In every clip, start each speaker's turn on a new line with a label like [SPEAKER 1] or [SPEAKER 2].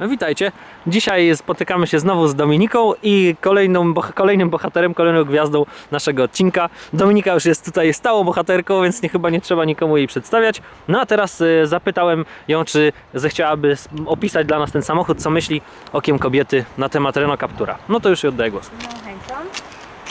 [SPEAKER 1] No witajcie. Dzisiaj spotykamy się znowu z Dominiką i kolejną, kolejnym bohaterem, kolejną gwiazdą naszego odcinka. Dominika już jest tutaj stałą bohaterką, więc nie, chyba nie trzeba nikomu jej przedstawiać. No a teraz y, zapytałem ją, czy zechciałaby opisać dla nas ten samochód, co myśli okiem kobiety na temat Renault Captura. No to już jej oddaję głos.
[SPEAKER 2] Chęcią.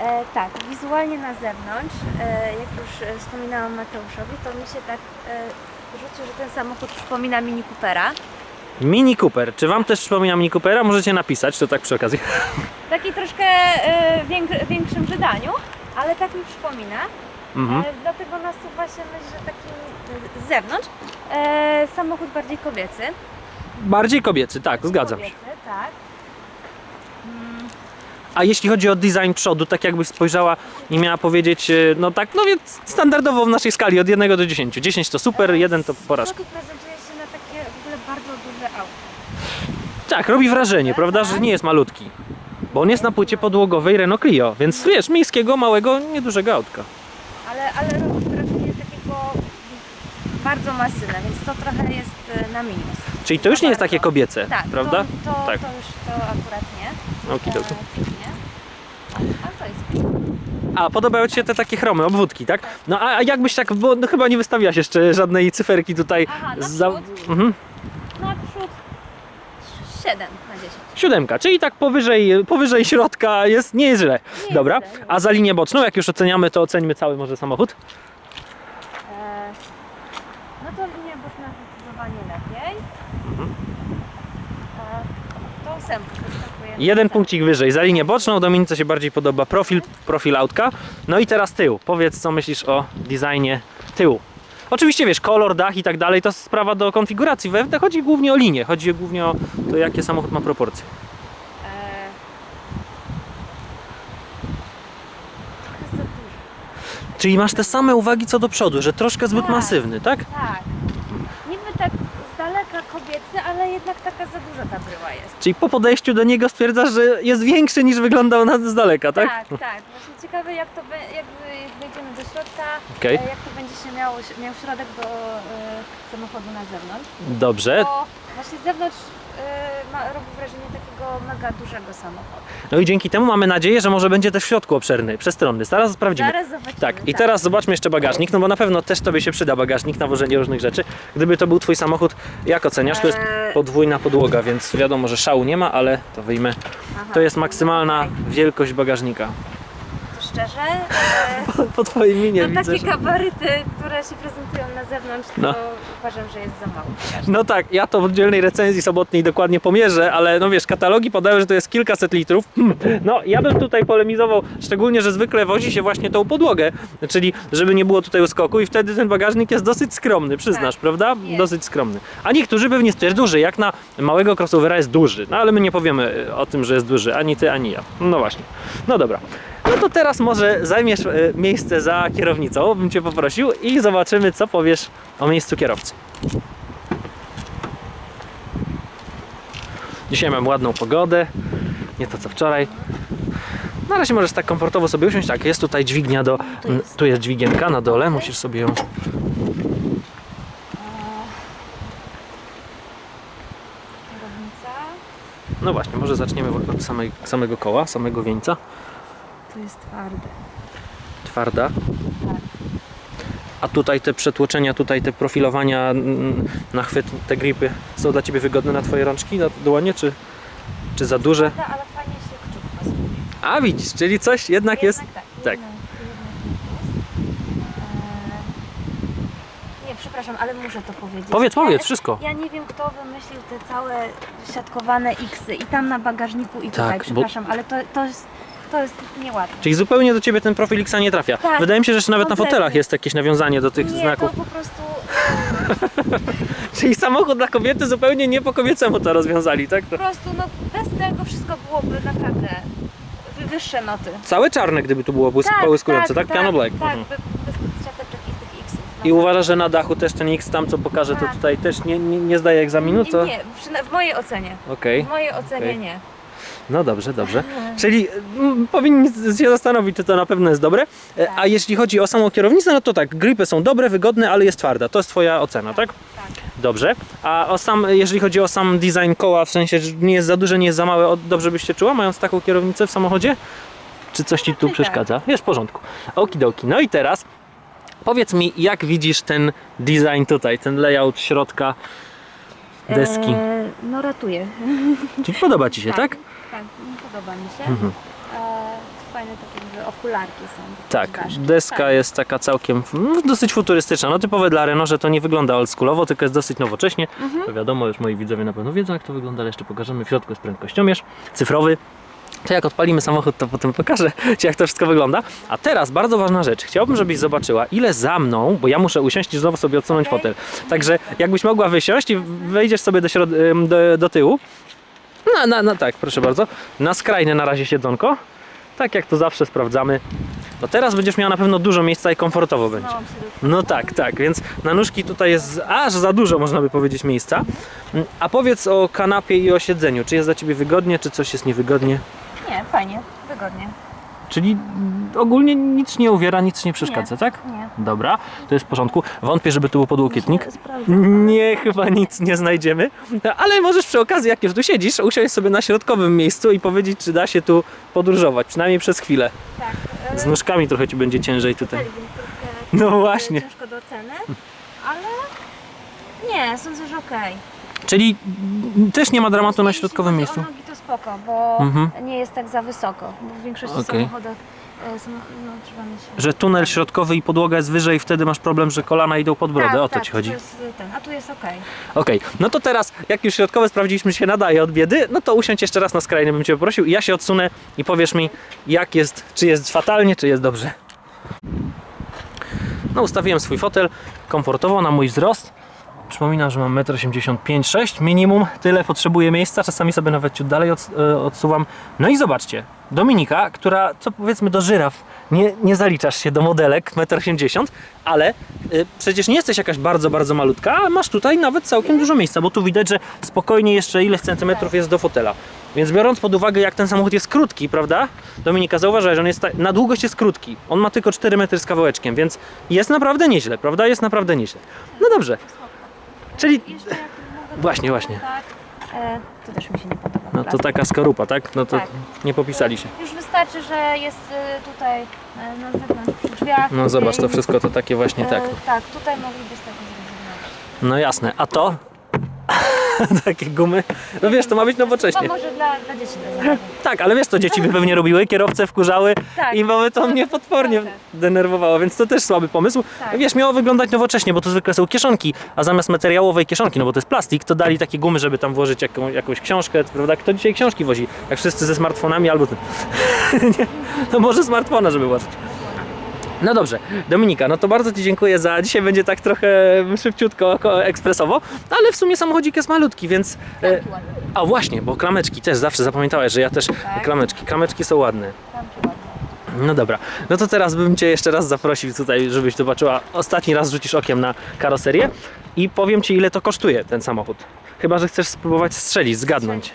[SPEAKER 2] E, tak, wizualnie na zewnątrz, e, jak już e, wspominałam Mateuszowi, to mi się tak e, że ten samochód przypomina Mini Coopera.
[SPEAKER 1] Mini Cooper. Czy wam też przypomina Mini Coopera? Możecie napisać, to tak przy okazji.
[SPEAKER 2] W takiej troszkę e, więk- większym wydaniu, ale tak mi przypomina.
[SPEAKER 1] Mhm.
[SPEAKER 2] E, dlatego nasuwa się myśl, że taki e, z zewnątrz e, samochód bardziej kobiecy.
[SPEAKER 1] Bardziej kobiecy, tak, zgadzam się.
[SPEAKER 2] kobiecy, tak. Mm,
[SPEAKER 1] A jeśli chodzi o design przodu, tak jakbyś spojrzała i miała powiedzieć, e, no tak, no więc standardowo w naszej skali od 1 do 10. 10 to super, 1 to porażka.
[SPEAKER 2] Samochód prezentuje się na takie w ogóle bardzo duże auto.
[SPEAKER 1] Tak, robi wrażenie, prawda, że nie jest malutki. Bo on jest na płycie podłogowej Renault Clio, więc wiesz, miejskiego, małego, niedużego autka.
[SPEAKER 2] Ale, ale robi wrażenie takiego bardzo masywne, więc to trochę jest e, na minus.
[SPEAKER 1] Czyli to już nie jest takie kobiece,
[SPEAKER 2] Tak,
[SPEAKER 1] prawda?
[SPEAKER 2] To, to,
[SPEAKER 1] Tak.
[SPEAKER 2] to już to akurat nie.
[SPEAKER 1] Okidoki.
[SPEAKER 2] E. Ale to jest.
[SPEAKER 1] A, podobają Ci się te takie chromy, obwódki, tak? No a, a jakbyś tak, bo no, chyba nie wystawiłaś jeszcze żadnej cyferki tutaj.
[SPEAKER 2] Aha, na przód.
[SPEAKER 1] Mhm.
[SPEAKER 2] Naprzód 7 na 10.
[SPEAKER 1] Siódemka, czyli tak powyżej, powyżej środka jest, nie jest źle.
[SPEAKER 2] Nie
[SPEAKER 1] Dobra,
[SPEAKER 2] jest źle.
[SPEAKER 1] a za linię boczną, jak już oceniamy, to oceńmy cały może samochód.
[SPEAKER 2] E, no to linia boczna zdecydowanie lepiej.
[SPEAKER 1] Mhm.
[SPEAKER 2] E, to ósemka występuje.
[SPEAKER 1] Jeden punkcik wyżej, za linię boczną, Dominice się bardziej podoba profil, profil autka. No i teraz tył, powiedz co myślisz o designie tyłu. Oczywiście wiesz, kolor, dach i tak dalej, to jest sprawa do konfiguracji. FD chodzi głównie o linię, chodzi głównie o to, jakie samochód ma proporcje.
[SPEAKER 2] E, trochę za dużo.
[SPEAKER 1] Czyli masz te same uwagi co do przodu, że troszkę zbyt
[SPEAKER 2] Tak.
[SPEAKER 1] masywny, tak?
[SPEAKER 2] Tak. Ale jednak taka za duża ta bryła jest.
[SPEAKER 1] Czyli po podejściu do niego stwierdzasz, że jest większy niż wyglądał na, z daleka, tak?
[SPEAKER 2] tak, tak. Właśnie ciekawe jak to be, jak wy- wejdziemy do środka,
[SPEAKER 1] Okej.
[SPEAKER 2] e, jak to będzie się miało, miał środek do e, samochodu na zewnątrz.
[SPEAKER 1] Dobrze.
[SPEAKER 2] Bo właśnie z zewnątrz ma, robi wrażenie takiego mega dużego samochodu.
[SPEAKER 1] No i dzięki temu mamy nadzieję, że może będzie też w środku obszerny, przestronny. Zaraz sprawdzimy.
[SPEAKER 2] Zaraz zobaczymy.
[SPEAKER 1] Tak, i teraz zobaczmy jeszcze bagażnik, no bo na pewno też Tobie się przyda bagażnik na wożenie różnych rzeczy. Gdyby to był Twój samochód, jak oceniasz? To jest
[SPEAKER 2] Eee.
[SPEAKER 1] podwójna podłoga, więc wiadomo, że szału nie ma, ale to wyjmę.
[SPEAKER 2] Aha,
[SPEAKER 1] To jest maksymalna wielkość bagażnika.
[SPEAKER 2] Szczerze, e,
[SPEAKER 1] Po Twojej minie
[SPEAKER 2] no
[SPEAKER 1] widzę,
[SPEAKER 2] takie
[SPEAKER 1] że...
[SPEAKER 2] gabaryty, które się prezentują na zewnątrz, to
[SPEAKER 1] No.
[SPEAKER 2] uważam, że jest za mało.
[SPEAKER 1] No tak, ja to w oddzielnej recenzji sobotniej dokładnie pomierzę, ale no wiesz, katalogi podają, że to jest kilkaset litrów. Hmm. No, ja bym tutaj polemizował, szczególnie, że zwykle wozi się właśnie tą podłogę, czyli żeby nie było tutaj uskoku i wtedy ten bagażnik jest dosyć skromny, przyznasz,
[SPEAKER 2] Tak,
[SPEAKER 1] prawda?
[SPEAKER 2] jest.
[SPEAKER 1] Dosyć skromny. A niektórzy pewnie stwierdzą, że jak na małego crossovera jest duży, no ale my nie powiemy o tym, że jest duży, ani ty, ani ja. No właśnie. No dobra. No to teraz może zajmiesz e, miejsce za kierownicą, bym cię poprosił i zobaczymy, co powiesz o miejscu kierowcy. Dzisiaj mam ładną pogodę, nie to co wczoraj. Na razie możesz tak komfortowo sobie usiąść. Tak, jest tutaj dźwignia do.
[SPEAKER 2] Tu jest.
[SPEAKER 1] Tu jest dźwigienka na dole, musisz sobie ją.
[SPEAKER 2] Kierownica,
[SPEAKER 1] No właśnie, może zaczniemy od samej, samego koła, samego wieńca.
[SPEAKER 2] To jest twarde.
[SPEAKER 1] Twarda.
[SPEAKER 2] Tak.
[SPEAKER 1] A tutaj te przetłoczenia, tutaj te profilowania na chwyt, te gripy są dla Ciebie wygodne na Twoje rączki, na dłonie, czy, czy za duże?
[SPEAKER 2] Twarda, ale fajnie się kciuk pasuje.
[SPEAKER 1] A widzisz, czyli coś jednak jest.
[SPEAKER 2] Jednak tak.
[SPEAKER 1] tak.
[SPEAKER 2] Jednak, jednak jest. Eee, Nie, przepraszam, ale muszę to powiedzieć.
[SPEAKER 1] Powiedz,
[SPEAKER 2] Ja-
[SPEAKER 1] powiedz, wszystko.
[SPEAKER 2] Ja nie wiem, kto wymyślił te całe siatkowane X-y i tam na bagażniku i tutaj,
[SPEAKER 1] Tak, bo-
[SPEAKER 2] przepraszam, ale to, to, jest, to jest nieładne.
[SPEAKER 1] Czyli zupełnie do Ciebie ten profil Xa nie trafia.
[SPEAKER 2] Tak,
[SPEAKER 1] Wydaje mi się, że jeszcze nawet na fotelach jest jakieś nawiązanie do tych
[SPEAKER 2] nie,
[SPEAKER 1] znaków.
[SPEAKER 2] to po prostu
[SPEAKER 1] Czyli samochód dla kobiety zupełnie nie po kobiecemu to rozwiązali, tak? To
[SPEAKER 2] po prostu no, bez tego wszystko byłoby naprawdę wy- wyższe noty.
[SPEAKER 1] całe czarne, gdyby tu było błysk- połyskujące, tak? Piano black.
[SPEAKER 2] Tak,
[SPEAKER 1] Mhm.
[SPEAKER 2] be- bez i tych X-ów. no.
[SPEAKER 1] I uważasz, że na dachu też ten X tam, co pokaże, to
[SPEAKER 2] Tak.
[SPEAKER 1] tutaj też nie, nie, nie zdaje egzaminu, co?
[SPEAKER 2] Nie, przyna- w mojej ocenie.
[SPEAKER 1] Okej.
[SPEAKER 2] W mojej ocenie
[SPEAKER 1] Okej.
[SPEAKER 2] nie.
[SPEAKER 1] No dobrze, dobrze. Czyli mm, powinni się zastanowić, czy to na pewno jest dobre. E, A
[SPEAKER 2] Tak.
[SPEAKER 1] jeśli chodzi o samą kierownicę, no to tak, gripy są dobre, wygodne, ale jest twarda. To jest Twoja ocena, tak?
[SPEAKER 2] Tak.
[SPEAKER 1] Dobrze. A o sam, jeżeli chodzi o sam design koła, w sensie, że nie jest za duże, nie jest za małe, o- dobrze byś się czuła, mając taką kierownicę w samochodzie? Czy coś ci tu
[SPEAKER 2] tak.
[SPEAKER 1] przeszkadza? Jest w porządku. Okidoki. No i teraz powiedz mi, jak widzisz ten design tutaj, ten layout środka deski?
[SPEAKER 2] E, no ratuje.
[SPEAKER 1] Czyli podoba ci się, tak?
[SPEAKER 2] Tak, podoba mi się.
[SPEAKER 1] Mhm.
[SPEAKER 2] E, fajne takie jakby okularki są.
[SPEAKER 1] Tak,
[SPEAKER 2] ważki.
[SPEAKER 1] deska
[SPEAKER 2] Fajne.
[SPEAKER 1] jest taka całkiem no, dosyć futurystyczna. No typowe dla Renault, że to nie wygląda oldschoolowo, tylko jest dosyć nowocześnie.
[SPEAKER 2] Mhm.
[SPEAKER 1] To wiadomo, już moi widzowie na pewno wiedzą jak to wygląda, ale jeszcze pokażemy. W środku jest prędkościomierz cyfrowy. To jak odpalimy samochód, to potem pokażę Ci, jak to wszystko wygląda. A teraz bardzo ważna rzecz. Chciałbym, żebyś zobaczyła, ile za mną, bo ja muszę usiąść i znowu sobie odsunąć fotel. Także jakbyś mogła wysiąść i wejdziesz sobie do, do, do tyłu. No, no, no tak, proszę bardzo. Na skrajne na razie siedzonko. Tak jak to zawsze sprawdzamy. No teraz będziesz miała na pewno dużo miejsca i komfortowo będzie. No tak, tak, więc na nóżki tutaj jest aż za dużo, można by powiedzieć, miejsca. A powiedz o kanapie i o siedzeniu. Czy jest dla Ciebie wygodnie, czy coś jest niewygodnie?
[SPEAKER 2] Nie, fajnie, wygodnie.
[SPEAKER 1] Czyli ogólnie nic nie uwiera, nic nie przeszkadza,
[SPEAKER 2] Nie.
[SPEAKER 1] tak?
[SPEAKER 2] Nie.
[SPEAKER 1] Dobra, to jest w porządku. Wątpię, żeby tu był podłokietnik. Nie, chyba nic nie znajdziemy. Ale możesz przy okazji, jak już tu siedzisz, usiąść sobie na środkowym miejscu i powiedzieć, czy da się tu podróżować, przynajmniej przez chwilę.
[SPEAKER 2] Tak. e,
[SPEAKER 1] Z nóżkami trochę Ci będzie ciężej tutaj.
[SPEAKER 2] trochę
[SPEAKER 1] No
[SPEAKER 2] e,
[SPEAKER 1] właśnie.
[SPEAKER 2] ciężko do oceny, ale nie, sądzę, że okej.
[SPEAKER 1] Czyli mm, też nie ma dramatu na środkowym miejscu.
[SPEAKER 2] Spoko, bo
[SPEAKER 1] Mhm.
[SPEAKER 2] nie jest tak za wysoko, bo w większości
[SPEAKER 1] Okej.
[SPEAKER 2] samochodach e, są, no, trzeba mieć...
[SPEAKER 1] Że tunel środkowy i podłoga jest wyżej, wtedy masz problem, że kolana idą pod brodę.
[SPEAKER 2] tak,
[SPEAKER 1] o to
[SPEAKER 2] tak,
[SPEAKER 1] ci chodzi.
[SPEAKER 2] To jest ten, a tu jest okej.
[SPEAKER 1] Okej, no to teraz, jak już środkowe sprawdziliśmy, się nadaje od biedy, no to usiądź jeszcze raz na skrajny, bym cię poprosił i ja się odsunę i powiesz mi, jak jest, czy jest fatalnie, czy jest dobrze. No, ustawiłem swój fotel komfortowo na mój wzrost. Przypominam, że mam 1,85 m, minimum tyle potrzebuję miejsca, czasami sobie nawet ciut dalej e, odsuwam. No i zobaczcie, Dominika, która, co powiedzmy do żyraf, nie, nie zaliczasz się do modelek 1,80 m, ale y, przecież nie jesteś jakaś bardzo, bardzo malutka, a masz tutaj nawet całkiem dużo miejsca, bo tu widać, że spokojnie jeszcze ileś centymetrów jest do fotela. Więc biorąc pod uwagę, jak ten samochód jest krótki, prawda? Dominika, zauważaj, że on jest na długość jest krótki. On ma tylko 4 metry z kawałeczkiem, więc jest naprawdę nieźle, prawda? Jest naprawdę nieźle. No dobrze. Czyli
[SPEAKER 2] Jeszcze jak mogę
[SPEAKER 1] Właśnie, właśnie.
[SPEAKER 2] Tak, e, to też mi się nie podoba.
[SPEAKER 1] no to
[SPEAKER 2] plastik.
[SPEAKER 1] taka skorupa, tak? No to
[SPEAKER 2] Tak.
[SPEAKER 1] nie popisali się.
[SPEAKER 2] Już wystarczy, że jest e, tutaj e, na zewnątrz przy drzwiach.
[SPEAKER 1] No zobacz, to wszystko to takie właśnie
[SPEAKER 2] e,
[SPEAKER 1] tak.
[SPEAKER 2] Tak, tutaj mogliby z tego zrezygnować.
[SPEAKER 1] No jasne. A to? Takie gumy. No wiesz, to ma być nowocześnie.
[SPEAKER 2] Chyba może dla, dla dzieci.
[SPEAKER 1] Tak, ale wiesz, to dzieci by pewnie robiły, kierowcę wkurzały
[SPEAKER 2] Tak.
[SPEAKER 1] i mamy to mnie potwornie
[SPEAKER 2] Prawda.
[SPEAKER 1] denerwowało, więc to też słaby pomysł.
[SPEAKER 2] Tak.
[SPEAKER 1] Wiesz, miało wyglądać nowocześnie, bo to zwykle są kieszonki, a zamiast materiałowej kieszonki, no bo to jest plastik, to dali takie gumy, żeby tam włożyć jaką, jakąś książkę, prawda? Kto dzisiaj książki wozi? Jak wszyscy ze smartfonami albo... Nie, no może smartfona, żeby włożyć. No dobrze, Dominika, no to bardzo Ci dziękuję za. Dzisiaj będzie tak trochę szybciutko, ko- ekspresowo, ale w sumie samochodzik jest malutki, więc. E, a właśnie, bo klameczki też zawsze zapamiętałeś, że ja też
[SPEAKER 2] Tak.
[SPEAKER 1] klameczki. Klameczki są ładne. No dobra, no to teraz bym Cię jeszcze raz zaprosił tutaj, żebyś zobaczyła. Ostatni raz rzucisz okiem na karoserię i powiem Ci, ile to kosztuje ten samochód. Chyba, że chcesz spróbować strzelić, zgadnąć.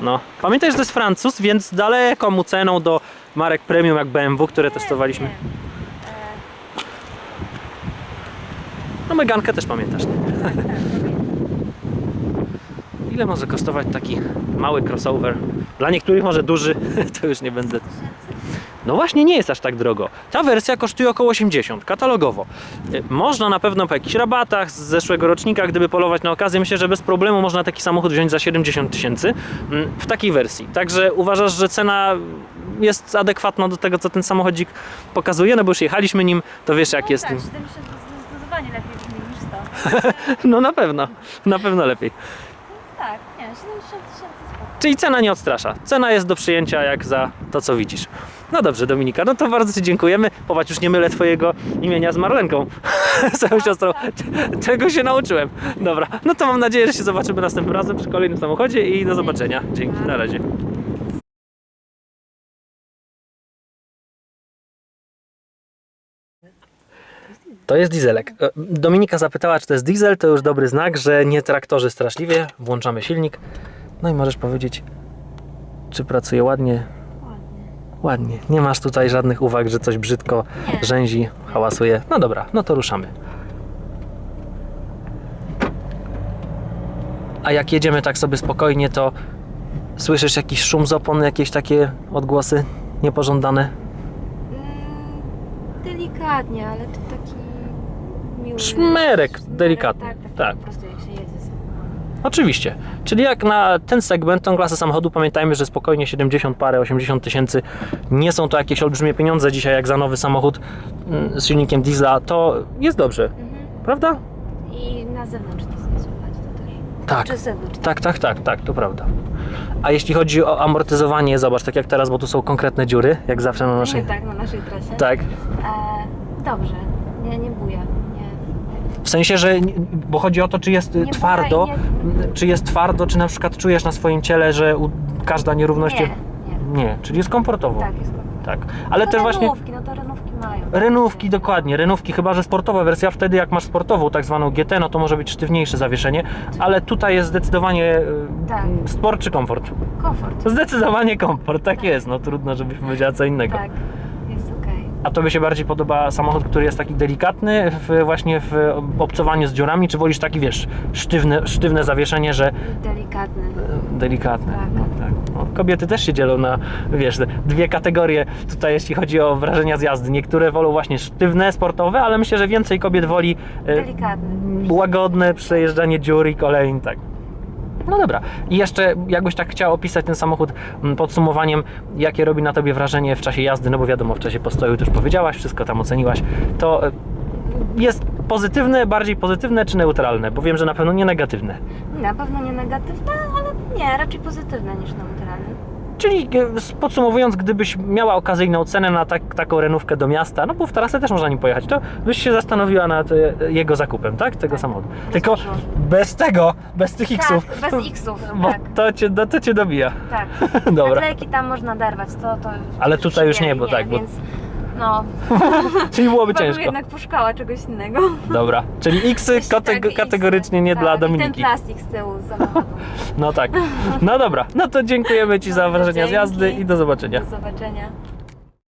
[SPEAKER 1] No. Pamiętaj, że to jest Francuz, więc daleko mu ceną do marek premium jak BMW, które testowaliśmy.
[SPEAKER 2] Nie.
[SPEAKER 1] No Megankę też pamiętasz. nie? Ile może kosztować taki mały crossover? Dla niektórych może duży, to już nie będę. No właśnie nie jest aż tak drogo. Ta wersja kosztuje około 80, katalogowo. Y, Można na pewno po jakichś rabatach z zeszłego rocznika, gdyby polować na okazję, myślę, że bez problemu można taki samochód wziąć za 70 tysięcy mm, w takiej wersji. Także uważasz, że cena jest adekwatna do tego, co ten samochodzik pokazuje? No bo już jechaliśmy nim, to wiesz jak
[SPEAKER 2] No
[SPEAKER 1] jest.
[SPEAKER 2] Tak, 70 zdecydowanie lepiej brzmi niż 100.
[SPEAKER 1] No na pewno, na pewno lepiej.
[SPEAKER 2] Tak, nie, 70 tysięcy spoko.
[SPEAKER 1] Czyli cena nie odstrasza. Cena jest do przyjęcia jak za to, co widzisz. No dobrze, Dominika, no to bardzo Ci dziękujemy. Popatrz, już nie mylę Twojego imienia z Marlenką, swoją siostrą. Czego się nauczyłem. Dobra, no to mam nadzieję, że się zobaczymy następnym razem przy kolejnym samochodzie i do zobaczenia. Dzięki, na razie. To jest dieselek. E, Dominika zapytała, czy to jest diesel, to już dobry znak, że nie traktorzy straszliwie. Włączamy silnik. No i możesz powiedzieć, czy pracuje ładnie.
[SPEAKER 2] Ładnie.
[SPEAKER 1] Ładnie. Nie masz tutaj żadnych uwag, że coś brzydko
[SPEAKER 2] Nie.
[SPEAKER 1] rzęzi, hałasuje. No dobra, no to ruszamy. A jak jedziemy tak sobie spokojnie, to słyszysz jakiś szum z opon, jakieś takie odgłosy niepożądane?
[SPEAKER 2] Mm, delikatnie, ale to miły...
[SPEAKER 1] Szmerek, delikatny,
[SPEAKER 2] Tak, tak,
[SPEAKER 1] tak.
[SPEAKER 2] Po prostu jak się jedzie samochodem.
[SPEAKER 1] Oczywiście. Czyli jak na ten segment, tą klasę samochodu, pamiętajmy, że spokojnie 70 parę, 80 tysięcy nie są to jakieś olbrzymie pieniądze dzisiaj, jak za nowy samochód mm, z silnikiem diesla, to jest dobrze,
[SPEAKER 2] Mhm.
[SPEAKER 1] prawda?
[SPEAKER 2] I na zewnątrz nie to też.
[SPEAKER 1] Tak.
[SPEAKER 2] Czy z zewnątrz?
[SPEAKER 1] Tak, tak, tak, tak, to prawda. A jeśli chodzi o amortyzowanie, zobacz, tak jak teraz, bo tu są konkretne dziury, jak zawsze na naszej...
[SPEAKER 2] Nie tak, na naszej trasie.
[SPEAKER 1] Tak.
[SPEAKER 2] E, dobrze, nie, nie buja. Nie,
[SPEAKER 1] W sensie, że, nie- bo chodzi o to, czy jest
[SPEAKER 2] Nie
[SPEAKER 1] twardo,
[SPEAKER 2] i
[SPEAKER 1] czy jest twardo, czy na przykład czujesz na swoim ciele, że każda nierówność...
[SPEAKER 2] nie, nie.
[SPEAKER 1] Nie, czyli jest komfortowo.
[SPEAKER 2] Tak, jest to.
[SPEAKER 1] Tak. Ale
[SPEAKER 2] no
[SPEAKER 1] też właśnie...
[SPEAKER 2] no to renówki mają.
[SPEAKER 1] Renówki, dokładnie, renówki, chyba że sportowa wersja, wtedy jak masz sportową, tak zwaną GT, no to może być sztywniejsze zawieszenie, ale tutaj jest zdecydowanie y,
[SPEAKER 2] Tak.
[SPEAKER 1] sport czy komfort?
[SPEAKER 2] Komfort.
[SPEAKER 1] Zdecydowanie komfort, tak jest, no trudno, żebyś powiedziała co innego.
[SPEAKER 2] Tak.
[SPEAKER 1] A tobie się bardziej podoba samochód, który jest taki delikatny w, właśnie w obcowaniu z dziurami, czy wolisz taki, wiesz, sztywne, sztywne zawieszenie, że
[SPEAKER 2] Delikatny.
[SPEAKER 1] delikatne?
[SPEAKER 2] Tak.
[SPEAKER 1] No, tak. No, kobiety też się dzielą na, wiesz, dwie kategorie tutaj, jeśli chodzi o wrażenia z jazdy. Niektóre wolą właśnie sztywne, sportowe, ale myślę, że więcej kobiet woli e,
[SPEAKER 2] Delikatny.
[SPEAKER 1] łagodne przejeżdżanie dziur i kolejn, tak. No dobra. I jeszcze jakbyś tak chciał opisać ten samochód mm, podsumowaniem, jakie robi na tobie wrażenie w czasie jazdy, no bo wiadomo, w czasie postoju też powiedziałaś, wszystko tam oceniłaś, to e, jest pozytywne, bardziej pozytywne czy neutralne? Bo wiem, że na pewno nie negatywne.
[SPEAKER 2] Na pewno nie negatywne, ale nie, raczej pozytywne niż neutralne.
[SPEAKER 1] Czyli e, podsumowując, gdybyś miała okazyjną cenę na tak, taką renówkę do miasta, no bo w trasę też można nim pojechać, to byś się zastanowiła nad e, jego zakupem, tak? Tego
[SPEAKER 2] Tak.
[SPEAKER 1] samochodu. Tylko bez tego, bez tych X-ów.
[SPEAKER 2] Tak, bez X-ów,
[SPEAKER 1] Bo
[SPEAKER 2] tak,
[SPEAKER 1] to cię, no, to cię dobija.
[SPEAKER 2] tak.
[SPEAKER 1] Dobra.
[SPEAKER 2] Naklejki tam można derwać, to, to
[SPEAKER 1] Ale tutaj już nie,
[SPEAKER 2] przyjęli,
[SPEAKER 1] bo tak, bo-
[SPEAKER 2] Więc, no,
[SPEAKER 1] Czyli byłoby
[SPEAKER 2] chyba bym
[SPEAKER 1] ciężko.
[SPEAKER 2] jednak poszukała czegoś innego.
[SPEAKER 1] Dobra. Czyli X-y
[SPEAKER 2] Jeśli
[SPEAKER 1] kateg-
[SPEAKER 2] tak, X-y,
[SPEAKER 1] kategorycznie nie
[SPEAKER 2] tak,
[SPEAKER 1] dla
[SPEAKER 2] I ten
[SPEAKER 1] Dominiki.
[SPEAKER 2] plastik z tyłu samochodu.
[SPEAKER 1] No tak. No dobra. No to dziękujemy Ci za
[SPEAKER 2] Dobra,
[SPEAKER 1] wrażenia z jazdy
[SPEAKER 2] dzięki.
[SPEAKER 1] i do zobaczenia.
[SPEAKER 2] Do zobaczenia.